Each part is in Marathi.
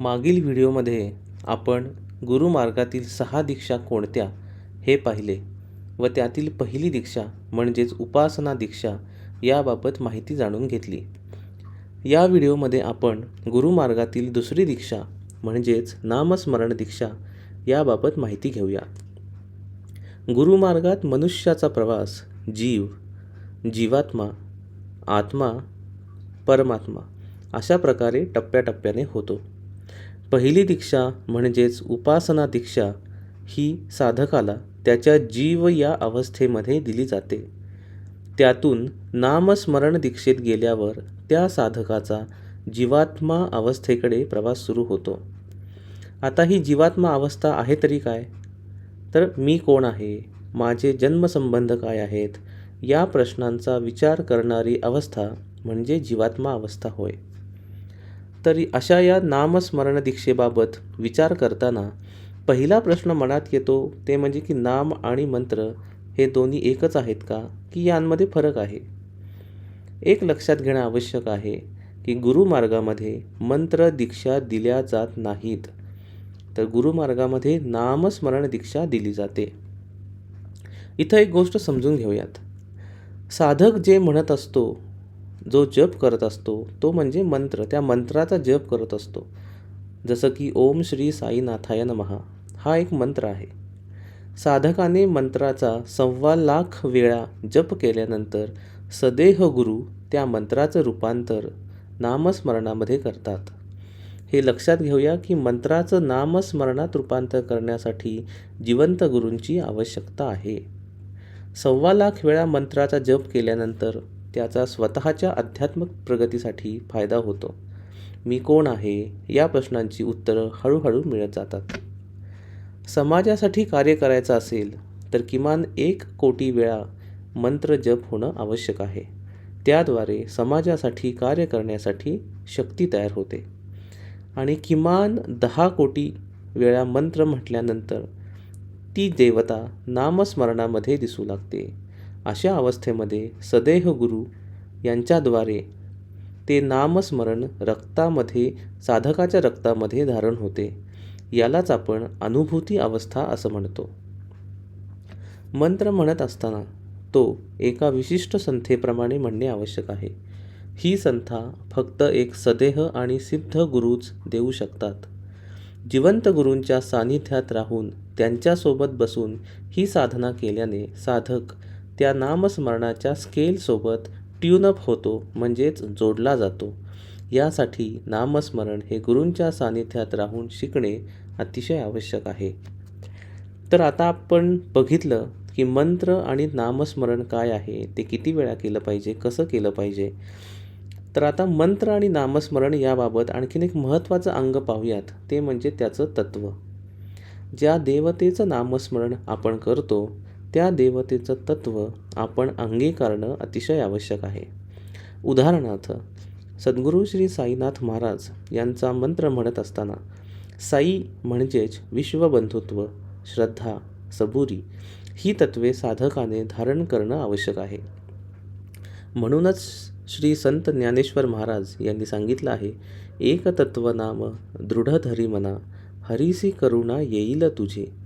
मागील व्हिडिओमध्ये आपण गुरुमार्गातील सहा दीक्षा कोणत्या हे पाहिले व त्यातील पहिली दीक्षा म्हणजेच उपासना दीक्षा याबाबत माहिती जाणून घेतली. या व्हिडिओमध्ये आपण गुरुमार्गातील दुसरी दीक्षा म्हणजेच नामस्मरण दीक्षा याबाबत माहिती घेऊया. गुरुमार्गात मनुष्याचा प्रवास जीव जीवात्मा आत्मा परमात्मा अशा प्रकारे टप्प्याटप्प्याने होतो. पहिली दीक्षा म्हणजेच उपासना दीक्षा ही साधकाला त्याच्या जीव या अवस्थेमध्ये दिली जाते. त्यातून नामस्मरण दीक्षेत गेल्यावर त्या साधकाचा जीवात्मा अवस्थेकडे प्रवास सुरू होतो. आता ही जीवात्मा अवस्था आहे तरी काय? तर मी कोण आहे? माझे जन्मसंबंध काय आहेत? या प्रश्नांचा विचार करणारी अवस्था म्हणजे जीवात्मा अवस्था होय. तरी अशा या नामस्मरण दीक्षेबाबत विचार करताना पहिला प्रश्न मनात येतो ते म्हणजे की नाम आणि मंत्र हे दोन्ही एकच आहेत का की यांमध्ये फरक आहे? एक लक्षात घेणं आवश्यक आहे की गुरुमार्गामध्ये मंत्र दीक्षा दिल्या जात नाहीत तर गुरुमार्गामध्ये नामस्मरण दीक्षा दिली जाते. इथं एक गोष्ट समजून घेऊयात. साधक जे म्हणत असतो जो जप करत असतो तो म्हणजे मंत्र. त्या मंत्राचा जप करत असतो. जसं की ओम श्री साईनाथाय नमहा हा एक मंत्र आहे. साधकाने मंत्राचा सव्वा लाख वेळा जप केल्यानंतर सदेह गुरु त्या मंत्राचं रूपांतर नामस्मरणामध्ये करतात. हे लक्षात घेऊया की मंत्राचं नामस्मरणात रूपांतर करण्यासाठी जिवंत गुरूंची आवश्यकता आहे. सव्वा लाख वेळा मंत्राचा जप केल्यानंतर त्याचा स्वतःच्या आध्यात्मिक प्रगतीसाठी फायदा होतो. मी कोण आहे? या प्रश्नांची उत्तरं हळूहळू मिळत जातात. समाजासाठी कार्य करायचं असेल तर किमान एक कोटी वेळा मंत्र जप होणं आवश्यक आहे. त्याद्वारे समाजासाठी कार्य करण्यासाठी शक्ती तयार होते. आणि किमान दहा कोटी वेळा मंत्र म्हटल्यानंतर ती देवता नामस्मरणामध्ये दिसू लागते. अशा अवस्थेमध्ये सदेह गुरु यांच्याद्वारे ते नामस्मरण रक्तामध्ये साधकाच्या रक्तामध्ये धारण होते. यालाच आपण अनुभूती अवस्था असं म्हणतो. मंत्र म्हणत असताना तो एका विशिष्ट संथेप्रमाणे म्हणणे आवश्यक आहे. ही संथा फक्त एक सदेह आणि सिद्ध गुरुच देऊ शकतात. जिवंत गुरूंच्या सानिध्यात राहून त्यांच्यासोबत बसून ही साधना केल्याने साधक त्या नामस्मरणाच्या स्केलसोबत ट्यूनअप होतो म्हणजेच जोडला जातो. यासाठी नामस्मरण हे गुरूंच्या सानिध्यात राहून शिकणे अतिशय आवश्यक आहे. तर आता आपण बघितलं की मंत्र आणि नामस्मरण काय आहे ते किती वेळा केलं पाहिजे कसं केलं पाहिजे? तर आता मंत्र आणि नामस्मरण याबाबत आणखीन एक महत्त्वाचं अंग पाहूयात ते म्हणजे त्याचं तत्त्व ज्या देवतेचं नामस्मरण आपण करतो त्या देवतेचं तत्त्व आपण अंगीकारणं अतिशय आवश्यक आहे. उदाहरणार्थ सद्गुरू श्री साईनाथ महाराज यांचा मंत्र म्हणत असताना साई म्हणजेच विश्वबंधुत्व श्रद्धा सबुरी ही तत्वे साधकाने धारण करणं आवश्यक आहे. म्हणूनच श्री संत ज्ञानेश्वर महाराज यांनी सांगितलं आहे एक तत्व नाम दृढ धरी मना हरीसी करुणा येईल तुझे.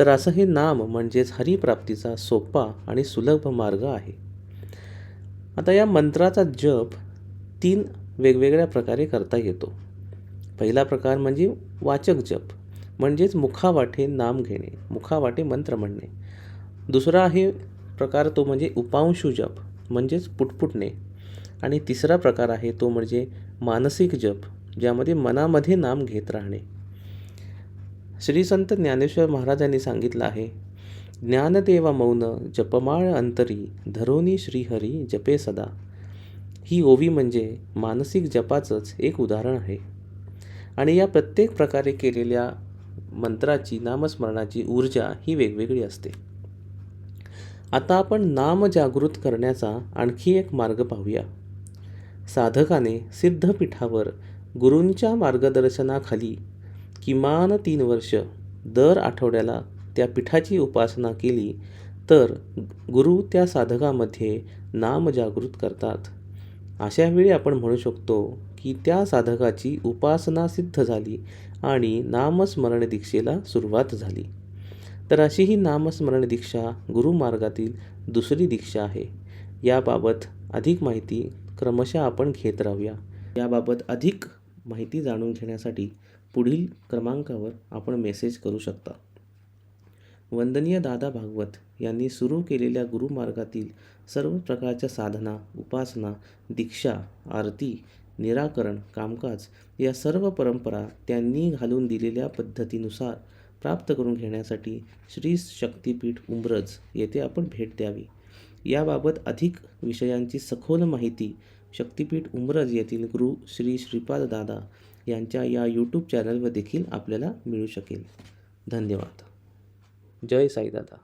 तर असं हे नाम म्हणजेच हरिप्राप्तीचा सोपा आणि सुलभ मार्ग आहे. आता या मंत्राचा जप तीन वेगवेगळ्या प्रकारे करता येतो. पहिला प्रकार म्हणजे वाचक जप म्हणजेच मुखावाटे नाम घेणे मुखावाटे मंत्र म्हणणे. दुसरा आहे प्रकार तो म्हणजे उपांशु जप म्हणजेच पुटपुटणे. आणि तिसरा प्रकार आहे तो म्हणजे मानसिक जप ज्यामध्ये मनामध्ये नाम घेत राहणे. श्री संत ज्ञानेश्वर महाराजांनी सांगितलं आहे ज्ञानदेवा मौन जपमाळ अंतरी धरोनी श्रीहरी जपे सदा. ही ओवी म्हणजे मानसिक जपाचंच एक उदाहरण आहे. आणि या प्रत्येक प्रकारे केलेल्या मंत्राची नामस्मरणाची ऊर्जा ही वेगवेगळी असते. आता आपण नाम जागृत करण्याचा आणखी एक मार्ग पाहूया. साधकाने सिद्धपीठावर गुरूंच्या मार्गदर्शनाखाली किमान तीन वर्ष दर आठवड्याला त्या पीठाची उपासना केली तर गुरु त्या साधकामध्ये नाम जागृत करतात. अशा वेळी आपण म्हणू शकतो की त्या साधकाची उपासना सिद्ध झाली आणि नामस्मरण दीक्षेला सुरुवात झाली. तर अशी ही नामस्मरण दीक्षा गुरुमार्गातील दुसरी दीक्षा आहे. याबाबत अधिक माहिती क्रमशः आपण घेत राहूया. याबाबत अधिक माहिती जाणून घेण्यासाठी पुढील क्रमांकावर आपण मेसेज करू शकता. वंदनीय दादा भागवत यांनी सुरू केलेल्या गुरुमार्गातील सर्व प्रकारच्या साधना उपासना दीक्षा आरती निराकरण कामकाज या सर्व परंपरा त्यांनी घालून दिलेल्या पद्धतीनुसार प्राप्त करून घेण्यासाठी श्री शक्तिपीठ उंब्रज येथे आपण भेट द्यावी. याबाबत अधिक विषयांची सखोल माहिती शक्तिपीठ उमरज येथील गुरु श्री श्रीपाद दादा यांच्या या यूट्यूब चॅनलवर देखील आपल्याला मिळू शकेल. धन्यवाद. जय साईदादा.